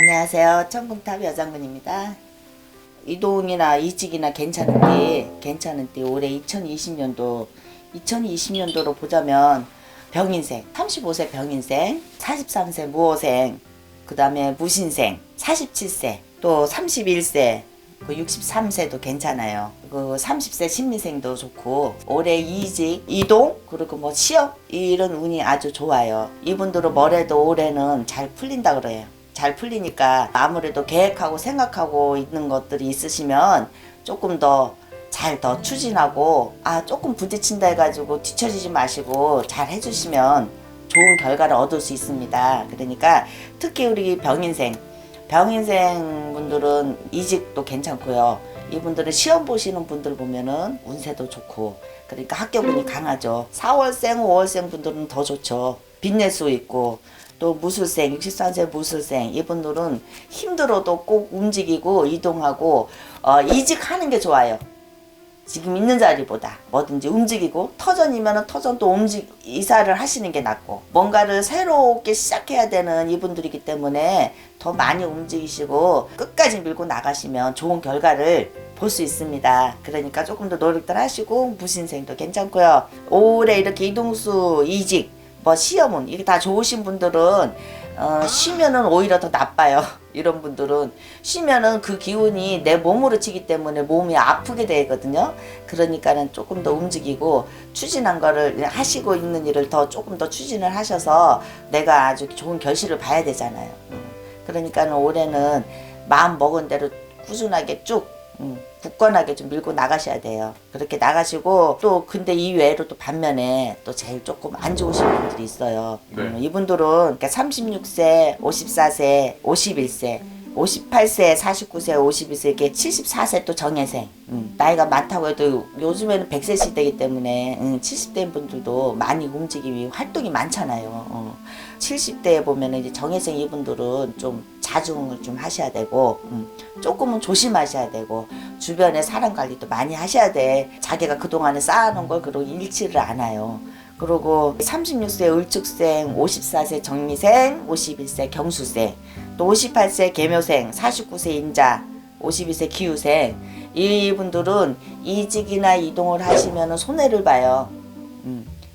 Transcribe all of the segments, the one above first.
안녕하세요. 청금탑 여장군입니다. 이동이나 이직이나 괜찮은데 괜찮은데 올해 2020년도 2020년도로 보자면 병인생 35세 병인생 43세 무호생 그 다음에 무신생 47세 또 31세 그 63세도 괜찮아요. 그 30세 신미생도 좋고 올해 이직, 이동 그리고 뭐 취업 이런 운이 아주 좋아요. 이분들은 뭐래도 올해는 잘 풀린다 그래요. 잘 풀리니까 아무래도 계획하고 생각하고 있는 것들이 있으시면 조금 더 잘 더 추진하고 아 조금 부딪힌다 해가지고 뒤처지지 마시고 잘 해주시면 좋은 결과를 얻을 수 있습니다. 그러니까 특히 우리 병인생 병인생 분들은 이직도 괜찮고요. 이분들은 시험 보시는 분들 보면은 운세도 좋고 그러니까 합격운이 강하죠. 4월생, 5월생 분들은 더 좋죠. 빚낼 수 있고 또 무술생, 63세 무술생 이분들은 힘들어도 꼭 움직이고 이동하고 어, 이직하는 게 좋아요. 지금 있는 자리보다 뭐든지 움직이고 터전이면은 터전 또 움직 이사를 하시는 게 낫고 뭔가를 새롭게 시작해야 되는 이분들이기 때문에 더 많이 움직이시고 끝까지 밀고 나가시면 좋은 결과를 볼 수 있습니다. 그러니까 조금 더 노력들 하시고 무신생도 괜찮고요. 올해 이렇게 이동수 이직 뭐 시험은 이게 다 좋으신 분들은 어, 쉬면은 오히려 더 나빠요. 이런 분들은 쉬면은 그 기운이 내 몸으로 치기 때문에 몸이 아프게 되거든요. 그러니까는 조금 더 움직이고 추진한 거를 하시고 있는 일을 더 조금 더 추진을 하셔서 내가 아주 좋은 결실을 봐야 되잖아요. 음. 그러니까는 올해는 마음 먹은 대로 꾸준하게 쭉 음, 굳건하게 좀 밀고 나가셔야 돼요. 그렇게 나가시고 또 근데 이 외에로 또 반면에 또 제일 조금 안 좋으신 분들이 있어요. 네. 음, 이분들은 그러니까 36세, 54세, 51세, 58세, 49세, 51세 이렇게 74세 또 정예생. 음, 나이가 많다고 해도 요즘에는 100세 시대이기 때문에 음, 70대인 분들도 많이 움직임이 활동이 많잖아요. 어. 70대에 보면 이제 정예생 이분들은 좀 자중을 좀 하셔야 되고 음, 조금은 조심하셔야 되고 주변에 사람 관리도 많이 하셔야 돼. 자기가 그동안에 쌓아놓은 걸 그러고 잃지를 않아요. 그리고 36세 을축생, 54세 정미생, 51세 경수생, 또 58세 계묘생, 49세 인자, 52세 기후생 이분들은 이직이나 이동을 하시면 손해를 봐요.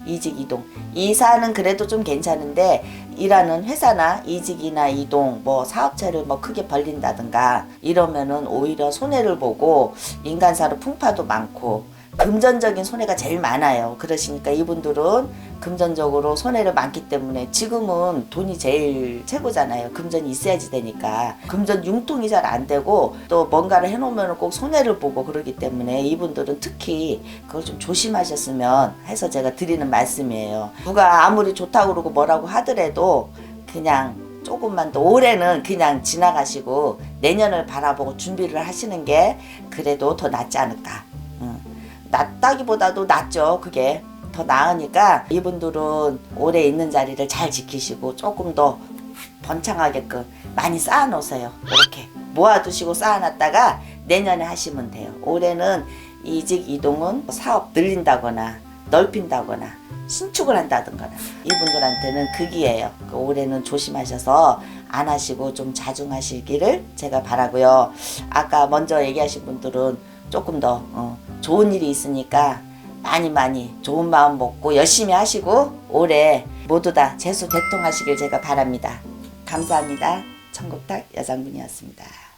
음, 이직 이동. 이사는 그래도 좀 괜찮은데 일하는 회사나 이직이나 이동 뭐 사업체를 뭐 크게 벌린다든가 이러면은 오히려 손해를 보고 인간사로 풍파도 많고 금전적인 손해가 제일 많아요. 그러시니까 이분들은 금전적으로 손해를 많기 때문에 지금은 돈이 제일 최고잖아요. 금전이 있어야지 되니까. 금전 융통이 잘 안 되고 또 뭔가를 해놓으면 꼭 손해를 보고 그러기 때문에 이분들은 특히 그걸 좀 조심하셨으면 해서 제가 드리는 말씀이에요. 누가 아무리 좋다고 그러고 뭐라고 하더라도 그냥 조금만 더 올해는 그냥 지나가시고 내년을 바라보고 준비를 하시는 게 그래도 더 낫지 않을까. 응. 낫다기보다도 낫죠. 그게 더 나으니까 이분들은 올해 있는 자리를 잘 지키시고 조금 더 번창하게끔 많이 쌓아 놓으세요. 이렇게 모아두시고 쌓아놨다가 내년에 하시면 돼요. 올해는 이직 이동은 사업 늘린다거나 넓힌다거나 신축을 한다든가 이분들한테는 극이에요. 그 올해는 조심하셔서 안 하시고 좀 자중하시기를 제가 바라고요. 아까 먼저 얘기하신 분들은 조금 더 어, 좋은 일이 있으니까 많이 많이 좋은 마음 먹고 열심히 하시고 올해 모두 다 재수 대통하시길 제가 바랍니다. 감사합니다. 청국탁 여장군이었습니다.